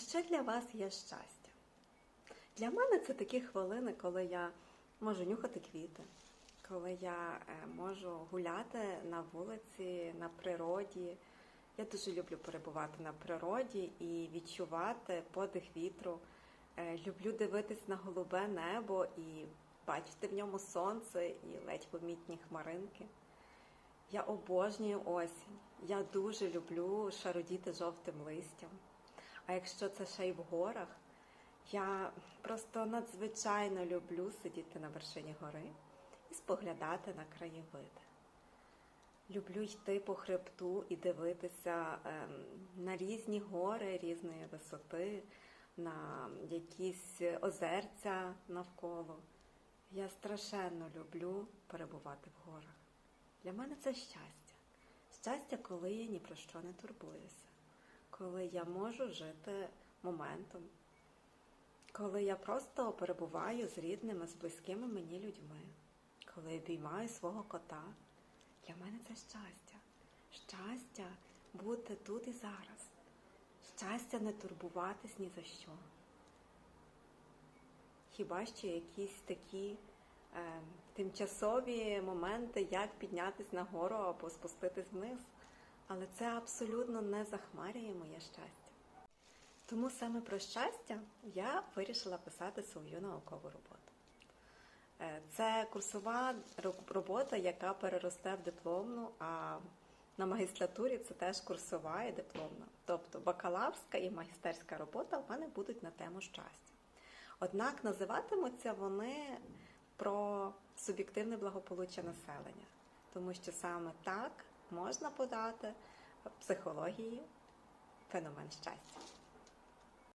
що для вас є щастя? Для мене це такі хвилини, коли я можу нюхати квіти, коли я е, можу гуляти на вулиці, на природі. Я дуже люблю перебувати на природі і відчувати подих вітру. Е, Люблю дивитись на голубе небо і бачити в ньому сонце і ледь помітні хмаринки. Я обожнюю осінь. Я дуже люблю шародіти жовтим листям. А якщо це ще й в горах, я просто надзвичайно люблю сидіти на вершині гори і споглядати на краєвиди. Люблю йти по хребту і дивитися ем, на різні гори різної висоти, на якісь озерця навколо. Я страшенно люблю перебувати в горах. Для мене це щастя. Щастя, коли я ні про що не турбуюся, коли я можу жити моментом, коли я просто перебуваю з рідними, з близькими мені людьми, коли обіймаю свого кота. Для мене це щастя. Щастя бути тут і зараз. Щастя не турбуватись ні за що. Хіба що якісь такі е, тимчасові моменти, як піднятися на гору або спуститись вниз. Але це абсолютно не захмарює моє щастя. Тому саме про щастя я вирішила писати свою наукову роботу. Е, Це курсова робота, яка переросте в дипломну, а на магістратурі це теж курсова і дипломна. Тобто бакалаврська і магістерська робота в мене будуть на тему щастя. Однак називатимуться вони про суб'єктивне благополуччя населення, тому що саме так можна подати психології феномен щастя.